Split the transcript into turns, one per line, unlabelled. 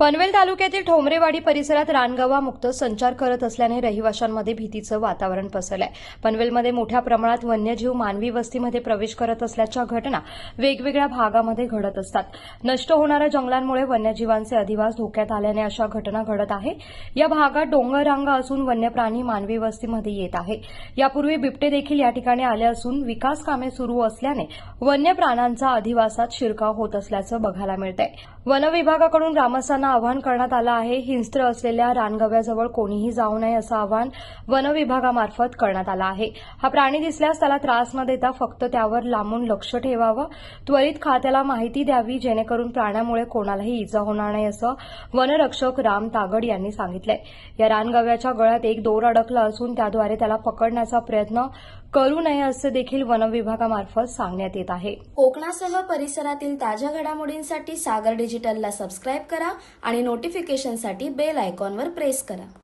पनवेल तालुक्यातील ठोंबरेवाडी परिसरात रानगवा मुक्त संचार करत असल्याने रहिवाशांमध्ये भीतीचं वातावरण पसरलंय. पनवेलमध्ये मोठ्या प्रमाणात वन्यजीव मानवी वस्तीमध्ये प्रवेश करत असल्याच्या घटना वेगवेगळ्या भागामध्ये घडत असतात. नष्ट होणाऱ्या जंगलांमुळे वन्यजीवांचे अधिवास धोक्यात आल्याने अशा घटना घडत आहे. या भागात डोंगर रांगा असून वन्यप्राणी मानवी वस्तीमध्ये येत आहे. यापूर्वी बिबटे देखील या ठिकाणी आले असून विकास कामे सुरू असल्याने वन्य प्राण्यांचा अधिवासात शिरकाव होत असल्याचं बघायला मिळतंय. वन विभागाकडून ग्रामस्थांना आवाहन करण्यात आलं आहे. हिंस्त्र असलेल्या रानगव्याजवळ कोणीही जाऊ नये असं आवाहन वनविभागामार्फत करण्यात आलं आहे. हा प्राणी दिसल्यास त्याला त्रास न देता फक्त त्यावर लांबून लक्ष ठेवावं. त्वरित खात्याला माहिती द्यावी जेणेकरून प्राण्यामुळे कोणालाही इजा होणार नाही असं वनरक्षक राम तागड यांनी सांगितलंय. या रानगव्याच्या गळ्यात एक दोर अडकला असून त्याद्वारे त्याला पकडण्याचा प्रयत्न करू नये असं देखील वन विभागामार्फत सांगण्यात येत आहे.
कोकणासह परिसरातील ताज्या घडामोडींसाठी सागर डिजिटलला सबस्क्राईब करा आणि नोटिफिकेशनसाठी बेल आयकॉनवर प्रेस करा.